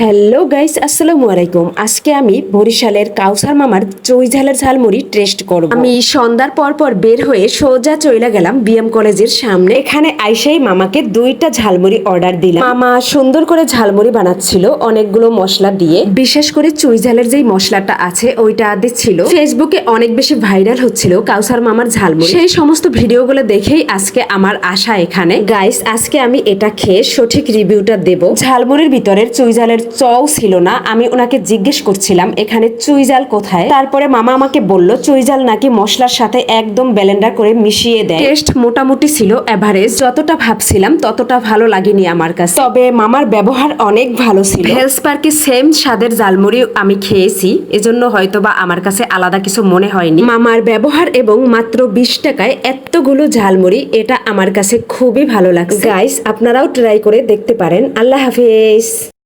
Hello guys আসসালামু আলাইকুম। আজকে আমি বরিশালের কাউসার মামার চই ঝালের ঝালমুড়ি টেস্ট করব। আমি সন্ধ্যার পর পর বের হয়ে সোজা চইলা গেলাম বিএম কলেজের সামনে। এখানে আইসাই মামাকে দুইটা ঝালমুড়ি অর্ডার দিলাম। মামা সুন্দর করে ঝালমুড়ি বানাচ্ছিল অনেকগুলো মশলা দিয়ে। বিশেষ করে চুই ঝালের যেই মশলাটা আছে ওইটা দিচ্ছিল। ফেসবুকে অনেক বেশি ভাইরাল হচ্ছিল কাউসার মামার ঝালমুড়ি। সেই সমস্ত ভিডিওগুলো দেখেই আজকে আমার আশা এখানে। গাইস আজকে আমি এটা খেয়ে সঠিক রিভিউটা দেব। ঝালমুড়ির ভিতরের চুইজালের চও ছিল না আমি ওনাকে জিজ্ঞেস করছিলাম এখানে চুইজাল কোথায়? তারপরে মামা আমাকে বলল চুইজাল নাকি মশলার সাথে একদম ব্লেন্ডার করে মিশিয়ে দেয়। টেস্ট মোটামুটি ছিল এভারেজ যতটা ভাবছিলাম ততটা ভালো লাগেনি আমার কাছে। তবে মামার ব্যবহার অনেক ভালো ছিল। হেলস পার্কে সেম স্বাদের জালমুড়ি আমি খেয়েছি এজন্য হয়তোবা আমার কাছে আলাদা কিছু মনে হয়নি। মামার ব্যবহার এবং মাত্র বিশ টাকায় এতগুলো ঝালমুড়ি এটা আমার কাছে খুবই ভালো লাগছে। গাইস আপনারাও ট্রাই করে দেখতে পারেন। আল্লাহ হাফিজ!